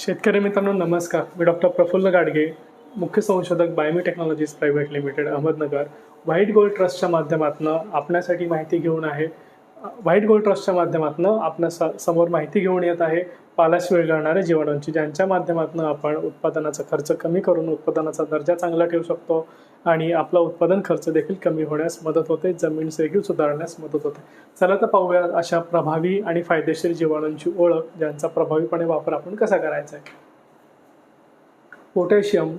शेतकरी मित्रांनो नमस्कार. मी डॉक्टर प्रफुल्ल गाडगे मुख्य संशोधक Biome technologies private limited Ahmednagar. White gold ट्रस्टच्या माध्यमातून आपल्यासाठी माहिती घेऊन आहे व्हाईट गोल्ड ट्रस्टच्या माध्यमातून आपण स समोर माहिती घेऊन येत आहे. पालाश विरघळणाऱ्या जीवाणूंची ज्यांच्या माध्यमातून आपण उत्पादनाचा खर्च कमी करून उत्पादनाचा दर्जा चांगला ठेवू शकतो आणि आपला उत्पादन खर्च देखील कमी होण्यास मदत होते जमीन देखील सुधारण्यास मदत होते. चला तर पाहूया अशा प्रभावी आणि फायदेशीर जीवाणूंची ओळख ज्यांचा प्रभावीपणे वापर आपण कसा करायचा आहे. पोटॅशियम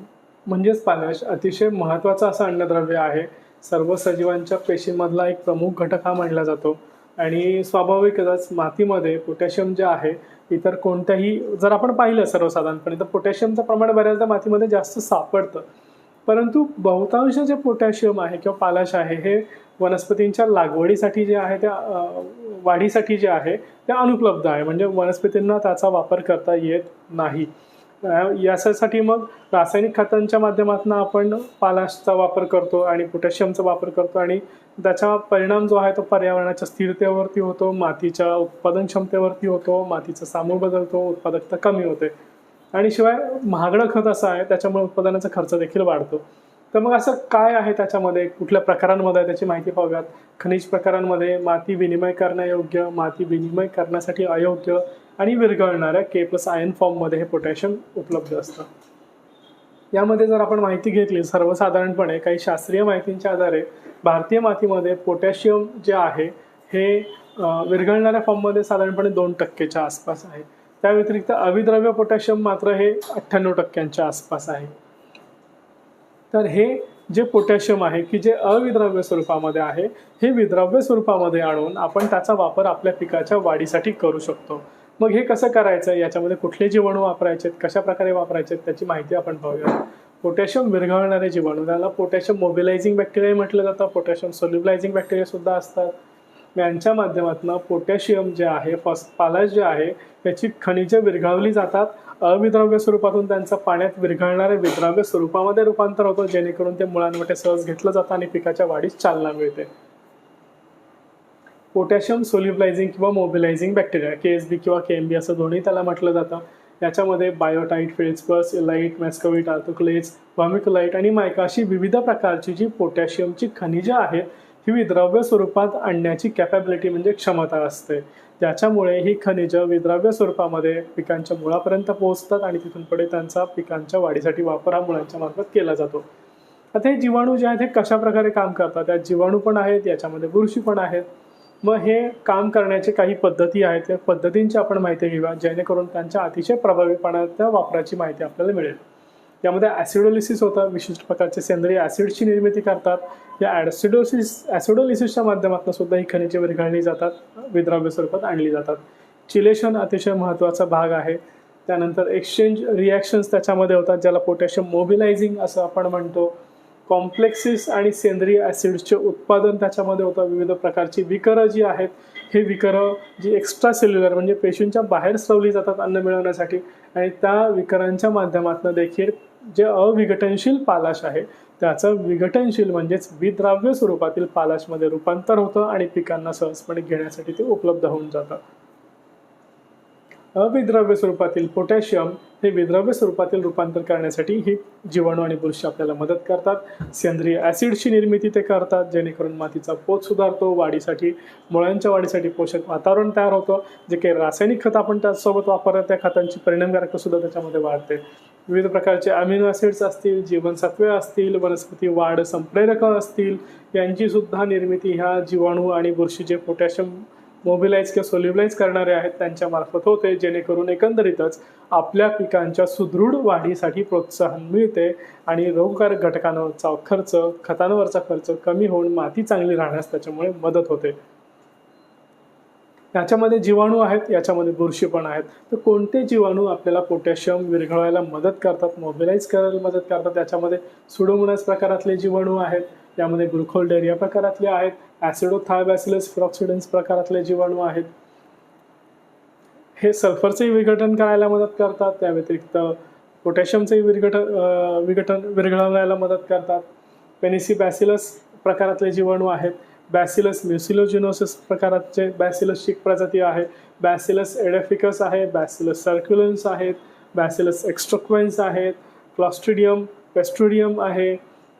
म्हणजेच पालाश अतिशय महत्त्वाचं असं अन्नद्रव्य आहे. सर्व सजीवांच्या पेशींमधला एक प्रमुख घटक हा मानला जातो. आणि स्वाभाविकच मातीमध्ये पोटॅशियम जे आहे इतर कोणत्याही जर आपण पाहिलं सर्वसाधारणपणे तर पोटॅशियमचं प्रमाण बऱ्याचदा मातीमध्ये जास्त सापडतं. परंतु बहुतांश जे पोटॅशियम आहे किंवा पालाश आहे हे वनस्पतींच्या लागवडीसाठी जे आहे त्या वाढीसाठी जे आहे ते अनुपलब्ध आहे. म्हणजे वनस्पतींना त्याचा वापर करता येत नाही. यासाठी मग रासायनिक खतांच्या माध्यमातून आपण पालाशचा वापर करतो आणि पोटॅशियमचा वापर करतो आणि त्याचा परिणाम जो आहे तो पर्यावरणाच्या स्थिरतेवरती होतो मातीच्या उत्पादन क्षमतेवरती होतो मातीचा सामूळ बदलतो उत्पादकता कमी होते. आणि शिवाय महागडं खत असं आहे त्याच्यामुळे उत्पादनाचा खर्च देखील वाढतो. तर मग असं काय आहे त्याच्यामध्ये? कुठल्या प्रकारांमध्ये आहे त्याची माहिती पाहूयात. खनिज प्रकारांमध्ये माती विनिमय करण्यायोग्य माती विनिमय करण्यासाठी अयोग्य आणि विरघळणाऱ्या के प्लस आयन फॉर्ममध्ये हे पोटॅशियम उपलब्ध असतं. यामध्ये जर आपण माहिती घेतली सर्वसाधारणपणे काही शास्त्रीय माहितींच्या आधारे भारतीय मातीमध्ये पोटॅशियम जे आहे हे विरघळणाऱ्या फॉर्ममध्ये साधारणपणे दोन टक्केच्या आसपास आहे. त्या व्यतिरिक्त अविद्रव्य पोटॅशियम मात्र हे अठ्ठ्याण्णव टक्क्यांच्या आसपास आहे. तर हे जे पोटॅशियम आहे की जे अविद्रव्य स्वरूपामध्ये आहे हे विद्रव्य स्वरूपामध्ये आणून आपण त्याचा वापर आपल्या पिकाच्या वाढीसाठी करू शकतो. मग हे कसं करायचं? याच्यामध्ये कुठले जीवाणू वापरायचे कशा प्रकारे वापरायचे त्याची माहिती आपण पाहूया पोटॅशियम विरघळणारे जीवाणू. त्याला पोटॅशियम मोबिलायझिंग बॅक्टेरिया म्हटलं जातं. पोटॅशियम सोल्युबलायझिंग बॅक्टेरिया सुद्धा असतात. यांच्या माध्यमातून पोटॅशियम जे आहे फॉस पालाश जे आहे त्याची खनिजे विरघळली जातात. अविद्राव्य स्वरूपातून त्यांचं पाण्यात विरघळणारे विद्राव्य स्वरूपामध्ये रूपांतर होतं. जेणेकरून ते मुळांमध्ये सहज घेतलं जातं आणि पिकाच्या वाढीस चालना मिळते. पोटॅशियम सोल्युबलायझिंग किंवा mobilising bacteria K S B किंवा के एम बी असं दोन्ही त्याला म्हटलं जातं. याच्यामध्ये बायोटाईट फेल्सपर्स इलाईट मॅस्कोविट आर्थोक्लेज व्हॉमिकोलाईट आणि मायका अशी विविध प्रकारची जी पोटॅशियमची खनिजं आहेत ही विद्रव्य स्वरूपात आणण्याची कॅपॅबिलिटी म्हणजे क्षमता असते. त्याच्यामुळे ही खनिजं विद्रव्य स्वरूपामध्ये पिकांच्या मुळापर्यंत पोहोचतात आणि तिथून पुढे त्यांचा पिकांच्या वाढीसाठी वापर हा मुळांच्या मार्फत केला जातो. आता हे जीवाणू जे आहेत हे कशा प्रकारे काम करतात? त्यात जीवाणू पण आहेत याच्यामध्ये बुरशी पण आहेत. मग हे काम करण्याचे काही पद्धती आहेत. त्या पद्धतींची आपण माहिती घेऊया जेणेकरून त्यांच्या अतिशय प्रभावीपणाच्या वापराची माहिती आपल्याला मिळेल. यामध्ये ॲसिडोलिसिस होतं विशिष्ट प्रकारचे सेंद्रिय ॲसिडची निर्मिती करतात. या ॲसिडोसिस ॲसिडोलिसिसच्या माध्यमातून सुद्धा ही खनिजे विरघळली जातात विद्राव्य स्वरूपात आणली जातात. चिलेशन अतिशय महत्त्वाचा भाग आहे. त्यानंतर एक्सचेंज रिॲक्शन्स त्याच्यामध्ये होतात ज्याला पोटॅशियम मोबिलायझिंग असं आपण म्हणतो. कॉम्प्लेक्सिस आणि सेंद्रिय ॲसिड्सचे उत्पादन त्याच्यामध्ये होतं. विविध प्रकारची विकरं जी आहेत हे विकरं जी एक्स्ट्रा सेल्युलर म्हणजे पेशींच्या बाहेर स्रवली जातात अन्न मिळवण्यासाठी. आणि त्या विकरांच्या माध्यमातून देखील जे अविघटनशील पालाश आहे त्याचं विघटनशील म्हणजेच विद्राव्य स्वरूपातील पालाशमध्ये रूपांतर होतं आणि पिकांना सहजपणे घेण्यासाठी ते उपलब्ध होऊन जातं. अविद्रव्य स्वरूपातील पोटॅशियम हे विद्रव्य स्वरूपातील रूपांतर करण्यासाठी ही जीवाणू आणि बुरशी आपल्याला मदत करतात. सेंद्रिय ॲसिडची निर्मिती ते करतात जेणेकरून मातीचा पोत सुधारतो वाढीसाठी मुळांच्या वाढीसाठी पोषक वातावरण तयार होतं. जे काही रासायनिक खत आपण त्यासोबत वापरतात त्या खतांची परिणामकारकता सुद्धा त्याच्यामध्ये वाढते. विविध प्रकारचे अमिनो ॲसिड्स असतील जीवनसत्वे असतील वनस्पती वाढ संप्रेरकं असतील यांची सुद्धा निर्मिती ह्या जीवाणू आणि बुरशी जे पोटॅशियम मोबिलाइज किंवा सोल्युबलाइज करणारे आहेत त्यांच्या मार्फत होते जेणेकरून एकंदरीतच आपल्या पिकांच्या सुदृढ वाढीसाठी प्रोत्साहन मिळते आणि रोगकारक घटकांवरचा खर्च खतांवरचा खर्च कमी होऊन माती चांगली राहण्यास त्याच्यामुळे मदत होते. याच्यामध्ये जीवाणू आहेत याच्यामध्ये बुरशी पण आहेत. तर कोणते जीवाणू आपल्याला पोटॅशियम विरघळवायला मदत करतात मोबिलाइज करायला मदत करतात? त्याच्यामध्ये सुडोमोनास प्रकारातले जीवाणू आहेत यामध्ये ग्लुकोल्डेरिया प्रकारातले आहेत. ॲसिडोथायबॅसिलस फ्रॉक्सिडन्स प्रकारातले जीवाणू आहेत. हे सल्फरचंही विघटन करायला मदत करतात. त्या व्यतिरिक्त पोटॅशियमचंही विघटन विघटन विरघळवण्याला मदत करतात. पेनिसी बॅसिलस प्रकारातले जीवाणू आहेत. बॅसिलस म्युसिलोजिनोसिस प्रकाराचे बॅसिलसची प्रजाती आहे. बॅसिलस एडेफिकस आहे. बॅसिलस सर्क्युलन्स आहेत. बॅसिलस एक्स्ट्रोक्वेन्स आहेत. क्लॉस्ट्रिडियम पेस्ट्रोडियम आहे.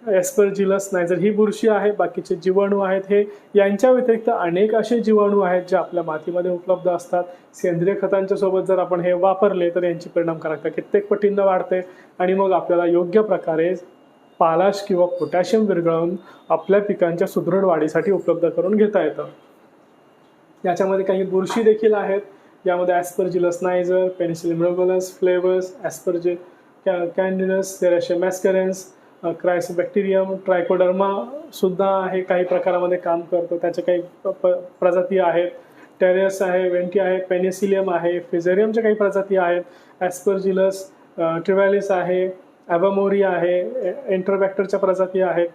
एस्पर्जिलस नाही ही बुरशी आहे बाकीचे जीवाणू आहेत हे यांच्या व्यतिरिक्त अनेक असे जीवाणू आहेत जे आपल्या मातीमध्ये उपलब्ध असतात. सेंद्रिय खतांच्या सोबत जर आपण हे वापरले तर यांची परिणामकारकता कित्येक पटींना वाढते. आणि मग आपल्याला योग्य प्रकारे पालाश किंवा पोटॅशियम विरघळवून आपल्या पिकांच्या सुदृढ वाढीसाठी उपलब्ध करून घेता येतं. याच्यामध्ये काही बुरशी देखील आहेत. यामध्ये ॲस्परजिलस नायझर पेनिसिलिम फ्लेवर्स ॲस्पर्जे कॅ कॅन्डिनस सेरेशे मॅस्करेन्स क्रायसबॅक्टेरियम ट्रायकोडर्मा सुद्धा आहे काही प्रकारामध्ये काम करतो. त्याचे काही प- प्रजाती आहेत. टेरेस आहे वेंटी आहे पेनिसिलियम आहे फिझेरियमच्या काही प्रजाती आहेत. ॲस्परजिलस ट्रिव्हॅलिस आहे ॲबामोरी आहे एंट्रोबॅक्टरच्या प्रजाती आहेत.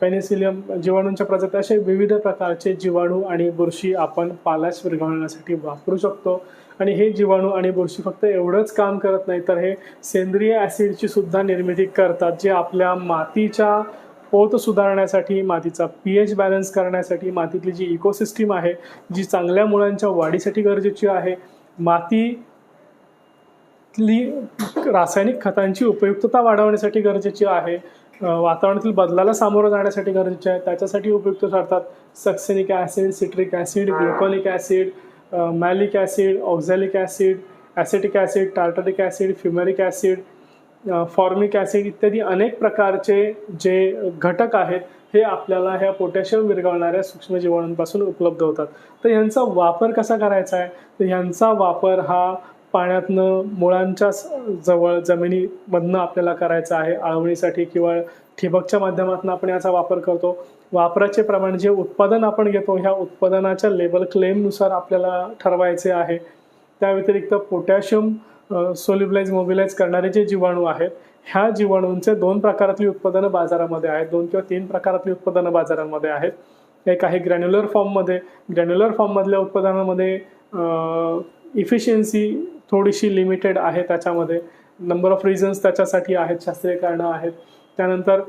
पेनिसिलियम जीवाणूंच्या प्रजाती असे विविध प्रकारचे जीवाणू आणि बुरशी आपण पालाश विरघळण्यासाठी वापरू शकतो. आणि हे जीवाणू आणि बुरशी फक्त एवढंच काम करत नाही तर हे सेंद्रिय ॲसिडची सुद्धा निर्मिती करतात जे आपल्या मातीच्या पोत सुधारण्यासाठी मातीचा पी एच बॅलन्स करण्यासाठी मातीतली जी इकोसिस्टीम आहे जी चांगल्या मुळांच्या वाढीसाठी गरजेची आहे माती रासायनिक खतांची उपयुक्तता वाढवण्यासाठी गरजेची आहे वातावरणातील बदलाला सामोरं जाण्यासाठी गरजेचे आहे त्याच्यासाठी उपयुक्त ठरतात succinic acid citric acid gluconic acid malic acid oxalic acid acetic acid tartaric acid fumaric acid formic acid इत्यादी अनेक प्रकारचे जे घटक आहेत हे आपल्याला ह्या पोटॅशियम विरघळणाऱ्या सूक्ष्म जीवाणूंपासून उपलब्ध होतात. तर ह्यांचा वापर कसा करायचा आहे? तर ह्यांचा वापर हा पाण्यातनं मुळांच्या जवळ जमिनीमधनं आपल्याला करायचं आहे आळवणीसाठी किंवा ठिबकच्या माध्यमातून आपण याचा वापर करतो. वापराचे प्रमाण जे उत्पादन आपण घेतो ह्या उत्पादनाच्या लेबल क्लेमनुसार आपल्याला ठरवायचे आहे. त्या व्यतिरिक्त पोटॅशियम सोल्युबलाइज मोबिलाइज करणारे जे जीवाणू आहेत ह्या जीवाणूंचे दोन प्रकारातली उत्पादनं बाजारामध्ये आहेत. दोन किंवा तीन प्रकारातली उत्पादनं बाजारामध्ये आहेत. एक आहे ग्रॅन्युलर फॉर्ममध्ये. ग्रॅन्युलर फॉर्ममधल्या उत्पादनामध्ये इफिशियन्सी थोडीशी लिमिटेड आहे त्याच्यामध्ये. नंबर ऑफ रिझन्स त्याच्यासाठी आहेत शास्त्रीय कारणं आहेत. त्यानंतर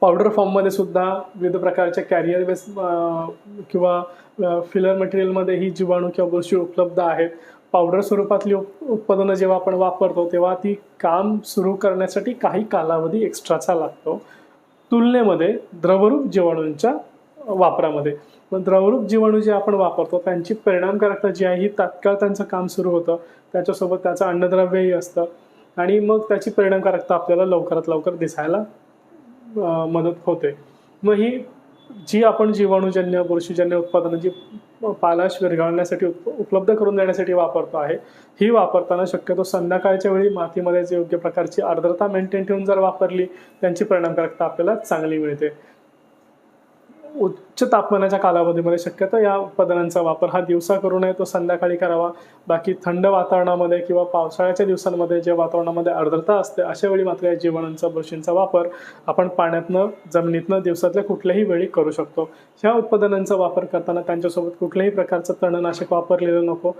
पावडर फॉर्ममध्ये सुद्धा विविध प्रकारच्या कॅरियर बेस किंवा फिलर मटेरियलमध्ये ही जीवाणू किंवा बुरशी उपलब्ध आहेत. पावडर स्वरूपातली उप- उत्पादनं जेव्हा आपण वापरतो तेव्हा ती काम सुरू करण्यासाठी काही कालावधी एक्स्ट्राचा लागतो. तुलनेमध्ये द्रवरूप जीवाणूंच्या वापरामध्ये. मग द्रवरूप जीवाणू जे आपण वापरतो त्यांची परिणामकारकता जी आहे ही तात्काळ त्यांचं काम सुरू होतं. त्याच्यासोबत त्याचं अन्नद्रव्यही असतं. आणि मग त्याची परिणामकारकता आपल्याला लवकरात लवकर दिसायला मदत होते. मग ही जी आपण जीवाणूजन्य बुरशीजन्य उत्पादनं जी पालाश विरघळण्यासाठी उप उपलब्ध करून देण्यासाठी वापरतो आहे ही वापरताना शक्यतो संध्याकाळच्या वेळी मातीमध्ये जे योग्य प्रकारची आर्द्रता मेंटेन ठेवून जर वापरली त्यांची परिणामकारकता आपल्याला चांगली मिळते. от उच्च तापमानाच्या कालावधीमध्ये शक्यतो या उत्पादनांचा वापर हा दिवसा करू नये तो संध्याकाळी करावा. बाकी थंड वातावरणामध्ये किंवा पावसाळ्याच्या दिवसांमध्ये जे वातावरणामध्ये आर्द्रता असते अशा वेळी मात्र या जीवाणूंचा बुरशींचा वापर आपण पाण्यातनं जमिनीतनं दिवसातल्या कुठल्याही वेळी करू शकतो. ह्या उत्पादनांचा वापर करताना त्यांच्यासोबत कुठल्याही प्रकारचं तणनाशक वापरलेलं नको.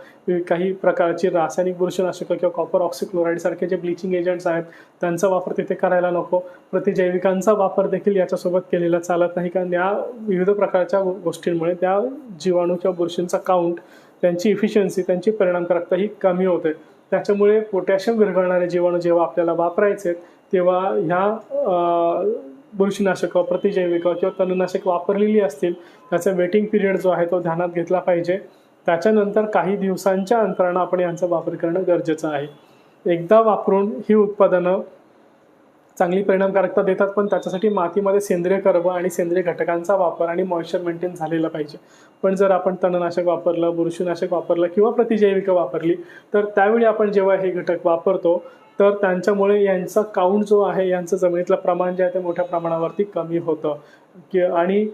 काही प्रकारची रासायनिक बुरशीनाशकं किंवा कॉपर ऑक्सिक्लोराईड सारखे जे ब्लिचिंग एजंट्स आहेत त्यांचा वापर तिथे करायला नको. प्रतिजैविकांचा वापर देखील याच्यासोबत केलेला चालत नाही. कारण या विविध प्रकार प्रकारच्या गोष्टींमुळे त्या जीवाणू किंवा बुरशींचा काउंट त्यांची इफिशियन्सी त्यांची परिणामकारकता ही कमी होते. त्याच्यामुळे पोटॅशियम विरघळणारे जीवाणू जेव्हा आपल्याला वापरायचे तेव्हा ह्या बुरशीनाशक बुरशीनाशकं प्रतिजैविकं किंवा तणनाशक वापरलेली असतील त्याचा वेटिंग पिरियड जो आहे तो ध्यानात घेतला पाहिजे. त्याच्यानंतर काही दिवसांच्या अंतरानं आपण यांचा वापर करणं गरजेचं आहे. एकदा वापरून ही उत्पादनं चांगली परिणामकारकता देतात पण त्याच्यासाठी मातीमध्ये सेंद्रिय कर्ब आणि सेंद्रिय घटकांचा वापर आणि मॉइश्चर मेंटेन झालेला पाहिजे. पण जर आपण तणनाशक वापरलं बुरशीनाशक वापरलं किंवा प्रतिजैविकं वापरली तर त्यावेळी आपण जेव्हा हे घटक वापरतो तर त्यांच्यामुळे यांचा काउंट जो आहे यांचं जमिनीतलं प्रमाण जे आहे ते मोठ्या प्रमाणावरती कमी होतं. कि आणि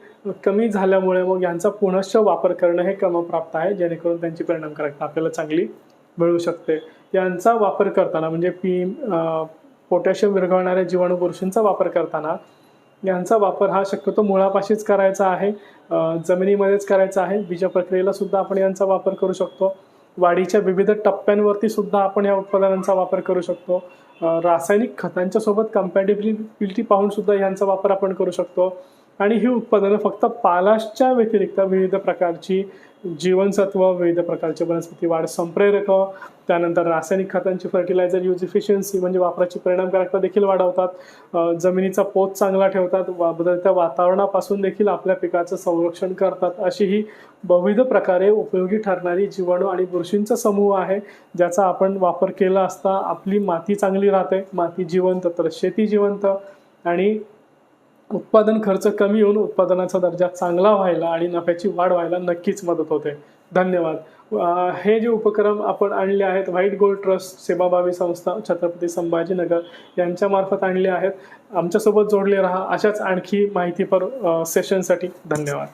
कमी झाल्यामुळे मग यांचा पुनश्च वापर करणं हे क्रमप्राप्त आहे जेणेकरून त्यांची परिणामकारकता आपल्याला चांगली मिळू शकते. यांचा वापर करताना म्हणजे पी पोटॅशियम विरघळणाऱ्या जीवाणू बुरशींचा वापर करताना यांचा वापर हा शक्यतो मुळापाशीच करायचा आहे जमिनीमध्येच करायचा आहे. बीज प्रक्रियेला सुद्धा आपण यांचा वापर करू शकतो. वाढीच्या विविध टप्प्यांवरती सुद्धा आपण या उत्पादनांचा वापर करू शकतो. रासायनिक खतांच्या सोबत कम्पॅटेबिलिटी पाहून सुद्धा यांचा वापर आपण करू शकतो. आणि ही उत्पादनं फक्त पालाशच्या व्यतिरिक्त विविध प्रकारची जीवनसत्व विविध प्रकारचे वनस्पती वाढ संप्रेरक त्यानंतर रासायनिक खतांची फर्टिलायझर यूज इफिशियन्सी म्हणजे वापराची परिणामकारकता देखील वाढवतात. जमिनीचा पोत चांगला ठेवतात वा- बदलत्या वातावरणापासून देखील आपल्या पिकाचं संरक्षण करतात. अशी ही विविध प्रकारे उपयोगी ठरणारी जीवाणू आणि बुरशींचा समूह आहे ज्याचा आपण वापर केला असता आपली माती चांगली राहते. माती जिवंत तर शेती जिवंत आणि उत्पादन खर्च कमी होऊन उत्पादनाचा दर्जा चांगला व्हायला आणि नफ्याची वाढ व्हायला नक्कीच मदत होते. धन्यवाद. हे जे उपक्रम आपण आणले आहेत व्हाईट गोल्ड ट्रस्ट सेवाभावी संस्था छत्रपती संभाजीनगर यांच्यामार्फत आणले आहेत. आमच्यासोबत जोडले राहा अशाच आणखी माहितीपर सेशनसाठी धन्यवाद.